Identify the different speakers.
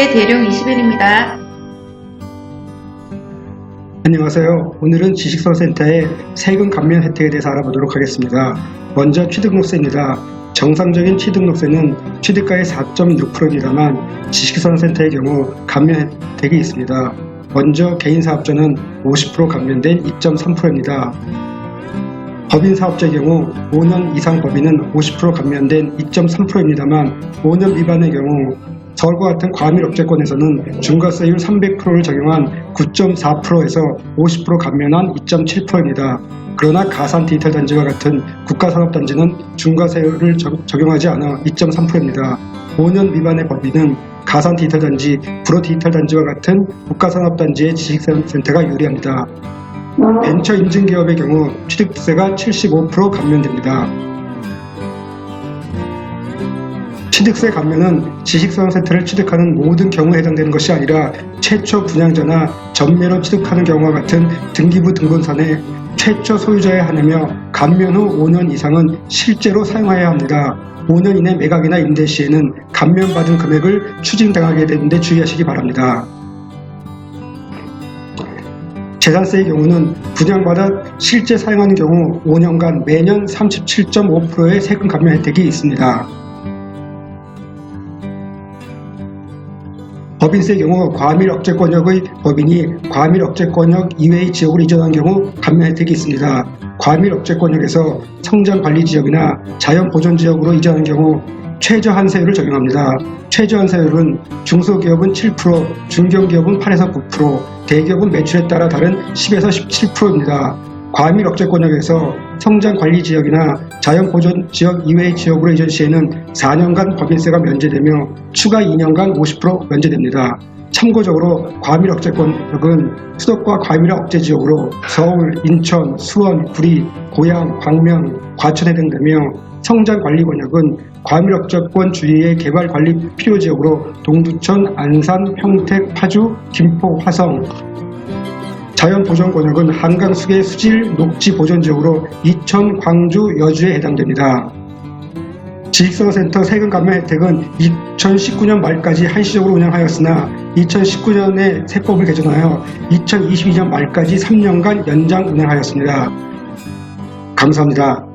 Speaker 1: 네, 대룡 21입니다.
Speaker 2: 안녕하세요. 오늘은 지식선센터의 세금 감면 혜택에 대해서 알아보도록 하겠습니다. 먼저 취득록세입니다. 정상적인 취득록세는 취득가의 4.6%입니다만 지식선센터의 경우 감면 혜택이 있습니다. 먼저 개인사업자는 50% 감면된 2.3%입니다. 법인 사업자의 경우 5년 이상 법인은 50% 감면된 2.3%입니다만 5년 미만의 경우 서울과 같은 과밀 업체권에서는 중과세율 300%를 적용한 9.4%에서 50% 감면한 2.7%입니다. 그러나 가산 디지털 단지와 같은 국가산업단지는 중과세율을 적- 적용하지 않아 2.3%입니다. 5년 미만의 법인은 가산 디지털 단지, 불어 디지털 단지와 같은 국가산업단지의 지식센터가 유리합니다. 벤처 인증 기업의 경우 취득세가 75% 감면됩니다. 취득세 감면은 지식산업센터를 취득하는 모든 경우에 해당되는 것이 아니라 최초 분양자나 전매로 취득하는 경우와 같은 등기부 등본산의 최초 소유자에 한하며 감면 후 5년 이상은 실제로 사용해야 합니다. 5년 이내 매각이나 임대 시에는 감면받은 금액을 추징당하게 되는데 주의하시기 바랍니다. 재산세의 경우는 분양받아 실제 사용하는 경우 5년간 매년 37.5%의 세금 감면 혜택이 있습니다. 법인세의 경우 과밀 억제권역의 법인이 과밀 억제권역 이외의 지역으로 이전한 경우 감면 혜택이 있습니다. 과밀 억제권역에서 성장 관리 지역이나 자연 보존 지역으로 이전한 경우 최저 한세율을 적용합니다. 최저 한세율은 중소기업은 7%, 중견기업은 8에서 9%, 대기업은 매출에 따라 다른 10에서 17%입니다. 과밀 억제권역에서 성장 관리 지역이나 자연 보존 지역 이외의 지역으로 이전 시에는 4년간 법인세가 면제되며 추가 2년간 50% 면제됩니다. 참고적으로 과밀 억제권역은 수도과 과밀 억제 지역으로 서울, 인천, 수원, 구리, 고양, 광명, 과천에 해당되며 성장 관리 권역은 과밀 억제권 주위의 개발 관리 필요 지역으로 동두천, 안산, 평택, 파주, 김포, 화성, 자연 보존 권역은 한강 수계 수질 녹지 보존 지역으로 이천, 광주, 여주에 해당됩니다. 지식산업센터 세금 감면 혜택은 2019년 말까지 한시적으로 운영하였으나 2019년에 세법을 개정하여 2022년 말까지 3년간 연장 운영하였습니다. 감사합니다.